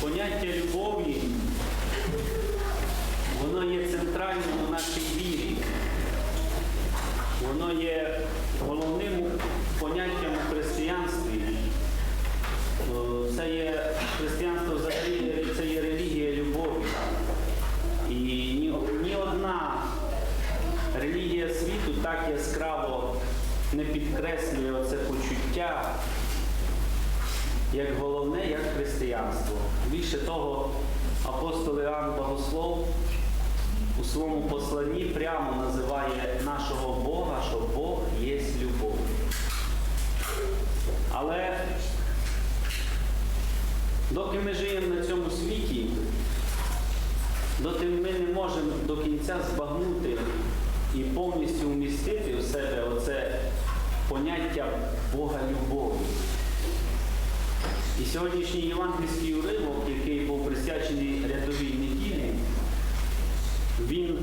поняття любові, воно є центральним у нашій вірі. Воно є головним поняттям у християнстві. Це є християнство взагалі, це є релігія любові. І ні, ні одна релігія світу так яскраво не підкреслює оце почуття, як головне, як християнство. Більше того, апостол Іоанн Богослов у своєму посланні прямо називає нашого Бога, що Бог є любов. Але доки ми живемо на цьому світі, доти ми не можемо до кінця збагнути і повністю вмістити в себе оце поняття Бога любові. І сьогоднішній євангельський уривок, який був присвячений рядовій неділі, він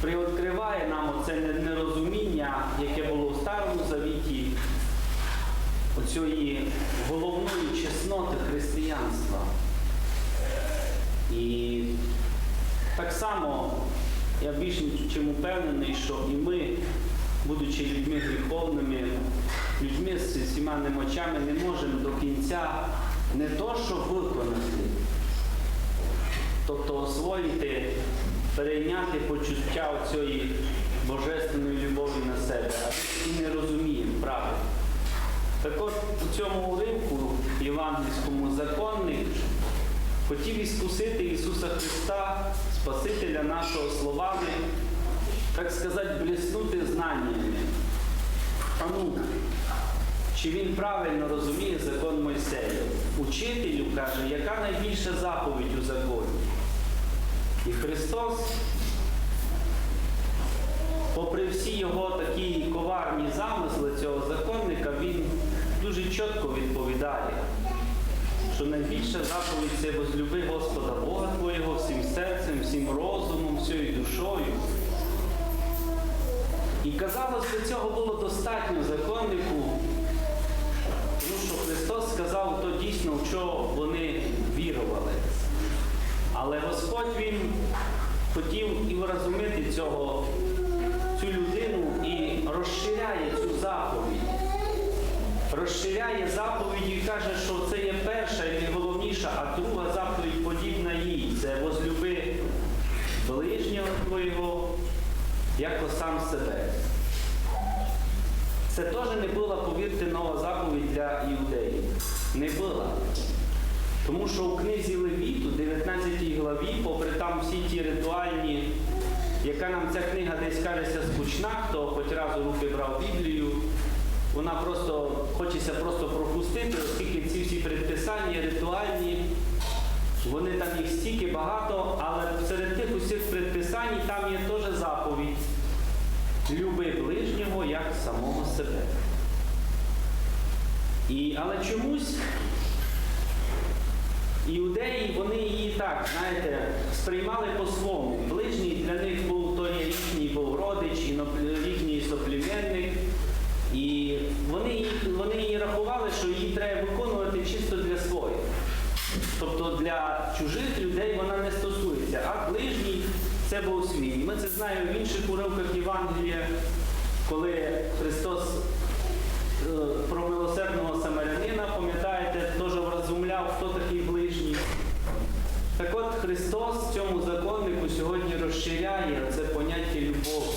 приоткриває нам оце нерозуміння, яке було в Старому Завіті, оцієї головної чесноти християнства. І так само я більш чим упевнений, що і ми, будучи людьми гріховними, людьми з всіма немочами, не можемо до кінця не то, що виконати, тобто освоїти, перейняти почуття цієї божественної любові на себе, а і не розуміємо правильно. Так от у цьому уривку євангельському законник хотів іскусити Ісуса Христа, Спасителя нашого словами, так сказати, бліснути знаннями. А ну, чи він правильно розуміє закон Мойсея? Учителю каже, яка найбільша заповідь у законі? І Христос, попри всі його такі коварні замисли цього законника, він дуже чітко відповідає, що найбільша заповідь це возлюби Господа Бога Твого всім серцем, всім розумом, всією душою. І казалось, би, цього було достатньо законнику, що Христос сказав то дійсно, в що вони вірували. Але Господь Він хотів і вразумити цього, цю людину і розширяє цю заповідь. Розширяє заповідь і каже, що це є перша і найголовніша, а друга заповідь подібна їй. Це возлюби ближнього твого, як сам себе. Це теж не була, повірте, нова заповідь для іудеїв. Не була. Тому що у книзі Левіту, 19 главі, попри там всі ті ритуальні, яка нам ця книга десь кажеться скучна, хто хоч раз у руки брав Біблію, вона просто хочеться просто пропустити, оскільки ці всі предписання ритуальні, вони там їх стільки багато, але серед тих усіх предписань там є теж заповідь. Люби ближнього як самого себе. І, але чомусь іудеї, вони її так, знаєте, сприймали по-своєму. Ближній для них був то є їхній був родич, їхній соплеменник. І вони, її- вони її рахували, що її треба виконувати чисто для своїх. Тобто для чужих людей вона не ближній це свій. Ми це знаємо в інших уривках Євангелія, коли Христос е, про милосердного самарянина, пам'ятаєте, теж вразумляв, хто такий ближній. Так от Христос цьому законнику сьогодні розширяє це поняття любові.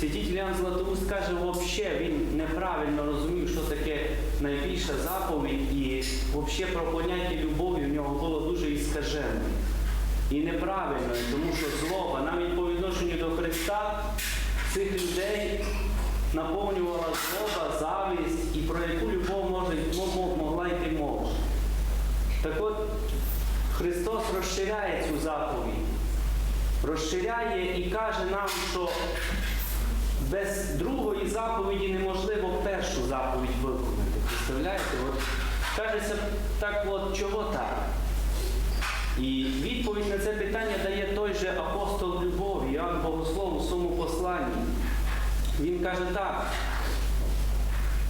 Святитель Ян Златоуст каже, взагалі він неправильно розумів, що таке найбільша заповідь, і взагалі про поняття любові в нього було дуже іскажене. І неправильно, тому що злоба, навіть по відношенню до Христа, цих людей наповнювала злоба, завість і про яку любов може, могла йти мова. Так от Христос розширяє цю заповідь, розширяє і каже нам, що без другої заповіді неможливо першу заповідь виконати. Представляєте? От, кажеться, так от чого так? І відповідь на це питання дає той же апостол любові, Іоанн Богослов у своєму посланні. Він каже так.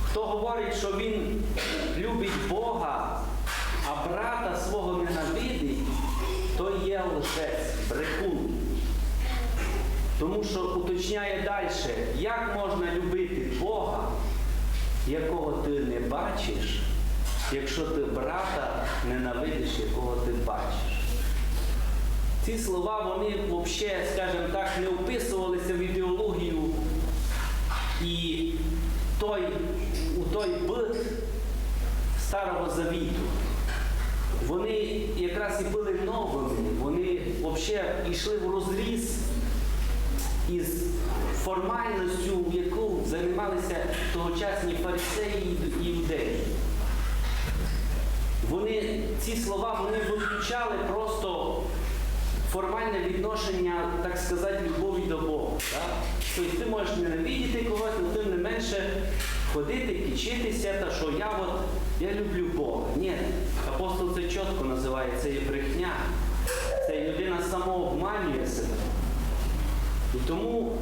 Хто говорить, що він любить Бога, а брата свого ненавидить, то є лжець, брехун. Тому що уточняє далі, як можна любити Бога, якого ти не бачиш, якщо ти брата ненавидиш, якого ти бачиш. Ці слова, вони взагалі, скажімо так, не вписувалися в ідеологію і той, у той бит Старого Завіту. Вони якраз і були новими, вони взагалі йшли в розріз із формальністю, в яку займалися тогочасні фарисеї і іудеї. Вони, ці слова вони виключали просто формальне відношення, так сказати, любові до Бога. Тобто ти можеш ненавидіти когось, але тим не менше ходити, кичитися, та що я от, я люблю Бога. Ні, апостол це чітко називає, це є брехня. Це людина самообманює себе. І тому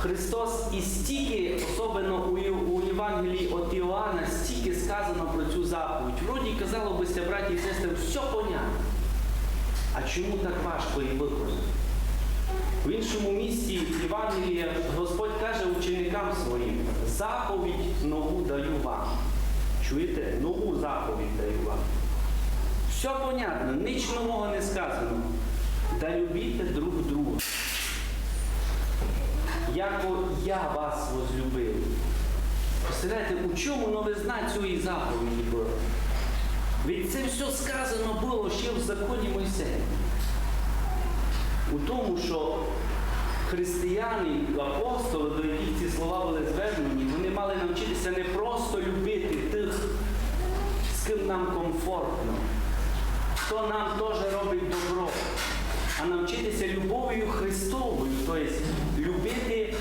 Христос і стільки, особливо у, Євангелії від Іоанна, стільки сказано про цю заповідь. Вроді, казало би, браті і сестри, все понятно. А чому так важко її виконати? В іншому місці Євангелія Господь каже ученикам своїм, заповідь нову даю вам. Чуєте? Нову заповідь даю вам. Все понятно, ніч нового не сказано. Да любіть друг друга. Яко я вас возлюбив. Представляєте, у чому новизна цієї заповіді? Ведь це все сказано було ще в законі Мойсея. У тому, що християни, апостоли, до яких ці слова були звернені, вони мали навчитися не просто любити тих, з ким нам комфортно, хто нам теж робить добро, а навчитися любов'ю Христовою, тобто любити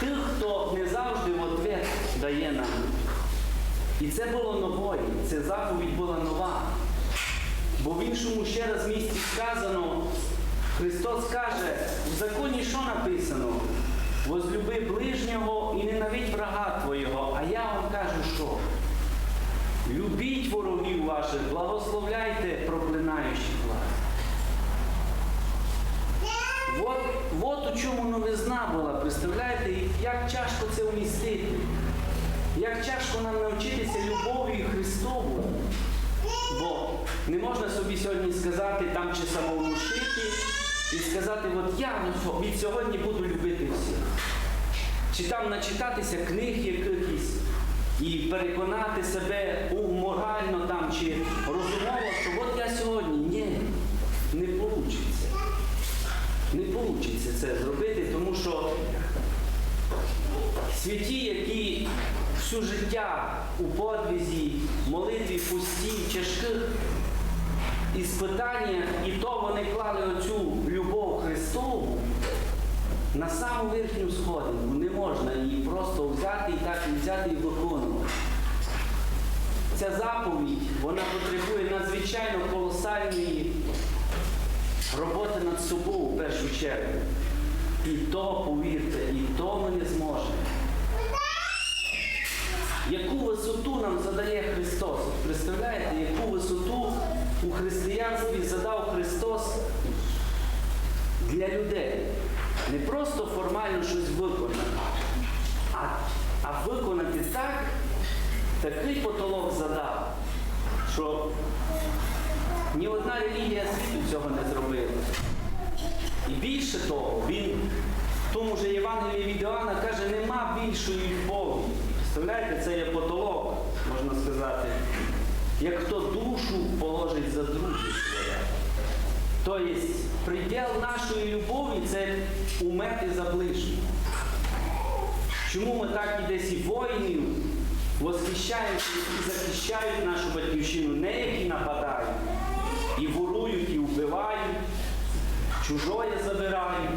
тих, хто не завжди в ответ дає нам. І це було новою, ця заповідь була нова. Бо в іншому ще раз місці сказано, Христос каже, в законі що написано? Возлюби ближнього і ненавидь врага твого. А я вам кажу, що? Любіть ворогів ваших, благословляйте проклинаючих вас. От, от у чому новизна була, представляєте, як тяжко це вмістити. Як тяжко нам навчитися любов'ю Христовою. Бо не можна собі сьогодні сказати там чи самовнушити і сказати, от я від сьогодні буду любити всіх. Чи там начитатися книг якихось і переконати себе у морально там чи розумово, що от я сьогодні. Ні, не вийде. Не вийде це зробити, тому що святі, які всю життя у подвізі, молитві пусті, тяжких іспитаннях, і то вони клали оцю любов Христову на саму верхню сходинку. Не можна її просто взяти і так взяти і виконувати. Ця заповідь, вона потребує надзвичайно колосальної роботи над собою в першу чергу. І то, повірте, і то ми не зможемо. Яку висоту нам задає Христос? Представляєте, яку висоту у християнстві задав Христос для людей? Не просто формально щось виконати, а, а виконати так, такий потолок задав, що ні одна релігія світу цього не зробила. І більше того, він в тому же Євангелії від Іоанна каже, нема більшої любові. Представляєте, це є потолок, можна сказати. Як хто душу положить за друзів своє. Тобто приділ нашої любові це умерти за ближнього. Чому ми так і десь і воїнів восхищаємося і захищають нашу батьківщину, не які нападають, і ворують, і вбивають, чужое забирають.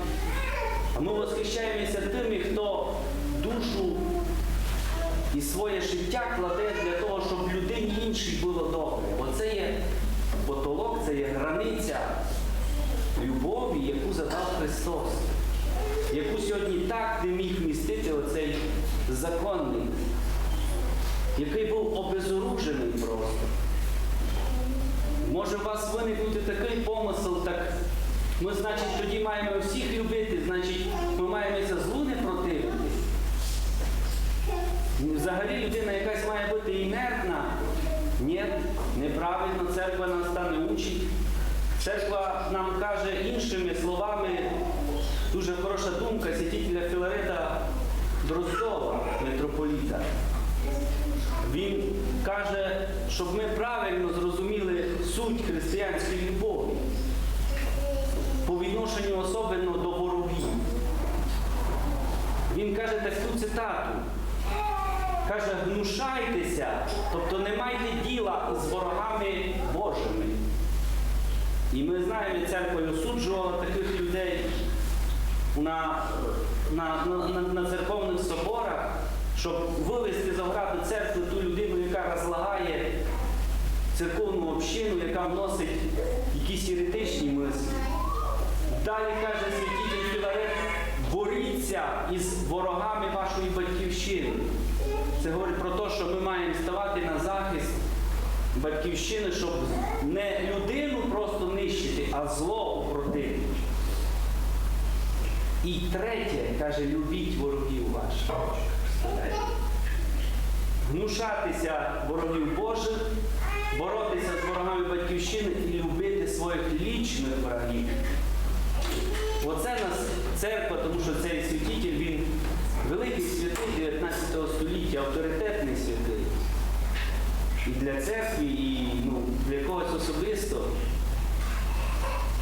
А ми восхищаємося тими, хто душу і своє життя кладе для того, щоб людині іншій було добре. Оце є потолок, це є границя любові, яку задав Христос, яку сьогодні так не міг містити оцей законник, який був обезоружений просто. Може у вас виникнути такий помисел, так ми, значить, тоді маємо всіх любити, значить, ми маємо за злу не. Взагалі людина якась має бути інертна. Ні, неправильно, церква нас та не учить. Церква нам каже іншими словами, дуже хороша думка святителя Філарета Дроздова, митрополіта. Він каже, щоб ми правильно зрозуміли суть християнської любові по відношенню особливо до ворогів. Він каже таку цитату. Каже, гнушайтеся, тобто не майте діла з ворогами Божими. І ми знаємо, церква осуджувала таких людей на, на, на, на, церковних соборах, щоб вивести з ограду церкви ту людину, яка розлагає церковну общину, яка вносить якісь єретичні мислі. Далі каже святитель Філарет, боріться із ворогами вашої батьківщини. Це говорить про те, що ми маємо ставати на захист батьківщини, щоб не людину просто нищити, а зло упротити. І третє, каже, любіть ворогів ваших. Гнушатися ворогів Божих, боротися з ворогами батьківщини і любити своїх лічних ворогів. Оце нас церква, тому що цей святитель, він великий святий 19 століття, авторитетний святий. І для церкви, і ну, для когось особисто.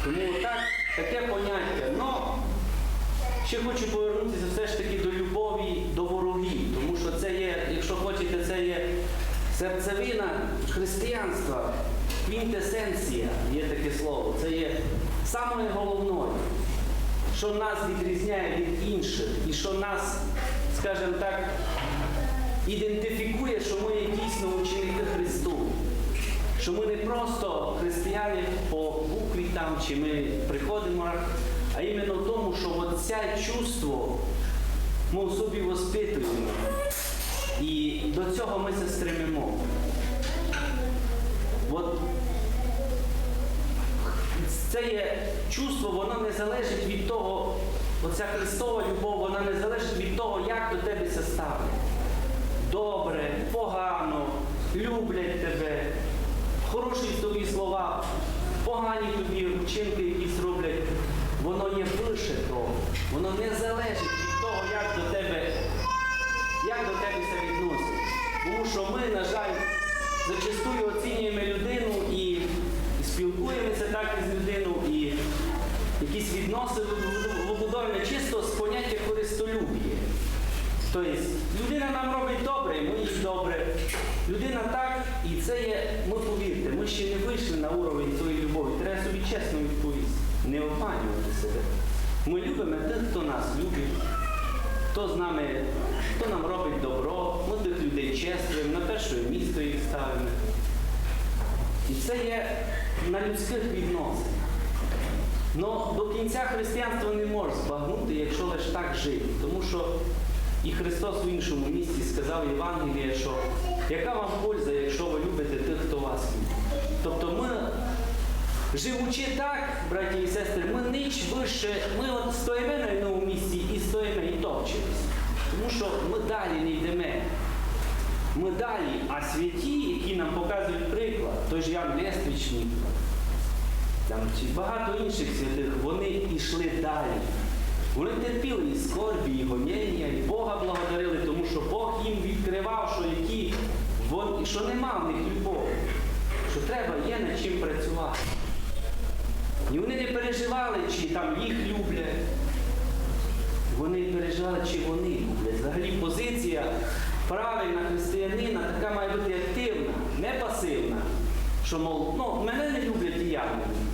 Тому так, таке поняття. Но ще хочу повернутися все ж таки до любові до ворогів, тому що це є, якщо хочете, це є серцевина християнства, квінтесенція, є таке слово. Це є саме головне, що нас відрізняє від інших, і що нас, скажімо так, ідентифікує, що ми є дійсно ученики Христу. Що ми не просто християни по букві там, чи ми приходимо, а іменно в тому, що це чувство ми в собі воспитуємо. І до цього ми се стремимо. От це є чувство, воно не залежить від того, оця Христова любов, вона не залежить від того, як до тебе це ставлять. Добре, погано, люблять тебе, хороші тобі слова, погані тобі вчинки якісь роблять. Воно є вище того. Воно не залежить від того, як до тебе, як до тебе це відносить. Тому що ми, на жаль, зачастую оцінюємо людину і, спілкуємося так із людиною, і відносини чисто з поняття користолюбія. Тобто людина нам робить добре, ми їй добре. Людина так, і це є, ми повірте, ми ще не вийшли на уровень цієї любові. Треба собі чесно відповісти, не обманювати себе. Ми любимо тих, хто нас любить, хто з нами, хто нам робить добро, ми тих людей чествуємо, на перше місто їх ставимо. І це є на людських відносинах. Но до кінця християнства не може збагнути, якщо лише так жити. Тому що і Христос в іншому місці сказав Євангеліє, що яка вам польза, якщо ви любите тих, хто вас любить. Тобто ми, живучи так, браті і сестри, ми ніч вище, ми от стоїмо на одному місці і стоїмо і топчемось. Тому що ми далі не йдемо. Ми далі, а святі, які нам показують приклад, той ж Ян Лествічник, там чи багато інших святих, вони йшли далі. Вони терпіли і скорбі, і гоніння, і Бога благодарили, тому що Бог їм відкривав, що які, вон- що нема в них любові, що треба є над чим працювати. І вони не переживали, чи там їх люблять. Вони переживали, чи вони люблять. Взагалі позиція правильна християнина така має бути активна, не пасивна. Що, мов, ну, мене не люблять і я не люблю.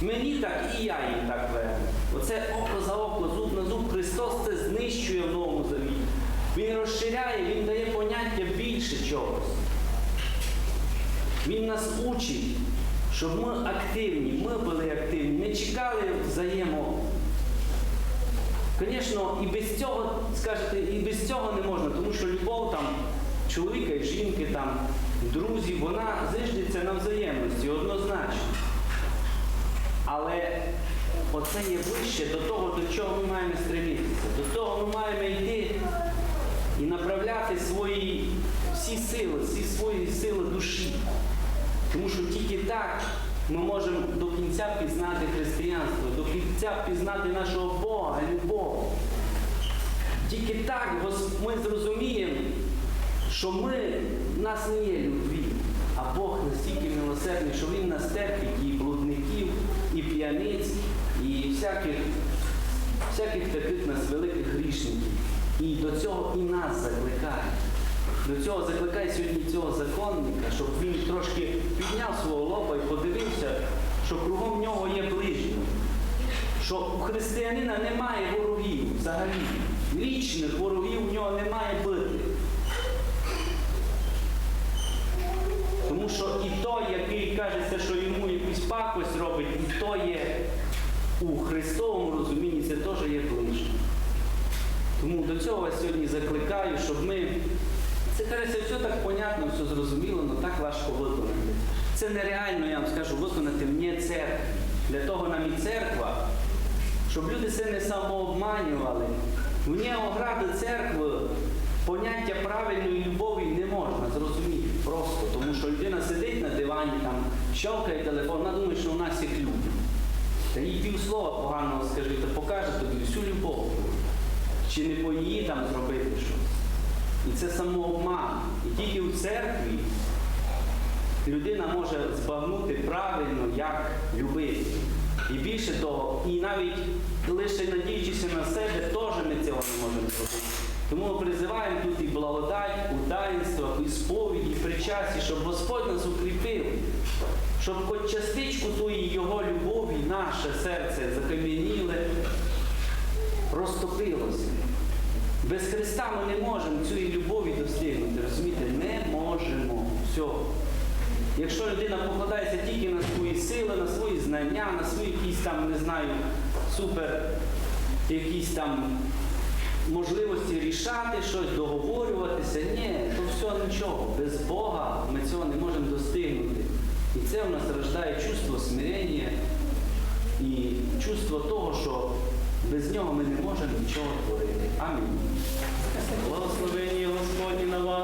Мені так і я їм так верну. Оце око за око, зуб на зуб Христос це знищує в новому завіті. Він розширяє, Він дає поняття більше чогось. Він нас учить, щоб ми активні, ми були активні, не чекали взаємо. Звісно, і без цього, скажете, і без цього не можна, тому що любов там чоловіка і жінки, там, друзів, вона зиждеться на взаємності однозначно. Оце є вище до того, до чого ми маємо стремитися. До того ми маємо йти і направляти свої всі сили, всі свої сили душі. Тому що тільки так ми можемо до кінця пізнати християнство, до кінця пізнати нашого Бога, любов. Тільки так ми зрозуміємо, що ми, в нас не є любві, а Бог настільки милосердний, що Він нас терпить і п'яниць, і всяких, всяких таких нас великих грішників. І до цього і нас закликає. До цього закликає сьогодні цього законника, щоб він трошки підняв свого лоба і подивився, що кругом нього є ближній. Що у християнина немає ворогів взагалі. Вічних ворогів у нього немає бути. Тому що і той, який кажеться, що пакость робить, і то є у Христовому розумінні, це теж є ближнім. Тому до цього вас сьогодні закликаю, щоб ми. Це кажеться, все так понятно, все зрозуміло, але так важко виконати. Це нереально, я вам скажу, виконати вне церкви. Для того нам і церква, щоб люди це не самообманювали. Вне огради церкви поняття правильної любові не можна зрозуміти просто, тому що людина сидить на там, щелкає телефон, вона думає, що у нас є люди. Та їй півслова поганого скажи, то покаже тобі всю любов. Чи не по її там зробити щось. І це самообман. І тільки в церкві людина може збагнути правильно, як любити. І більше того, і навіть лише надіючися на себе, теж ми цього не можемо зробити. Тому ми призиваємо тут і благодать, у таїнствах, і сповіді, і причасті, щоб Господь нас укріпив, щоб хоч частичку тої Його любові, наше серце закам'яніле, розтопилося. Без Христа ми не можемо цієї любові достигнути, розумієте? Не можемо. Все. Якщо людина покладається тільки на свої сили, на свої знання, на свої якісь там, не знаю, супер якісь там можливості рішати щось, договорюватися, ні, то все нічого. Без Бога ми цього не можемо достигнути. І це в нас рождає чувство смирення і чувство того, що без нього ми не можемо нічого творити. Амінь. Благословення Господні на вас,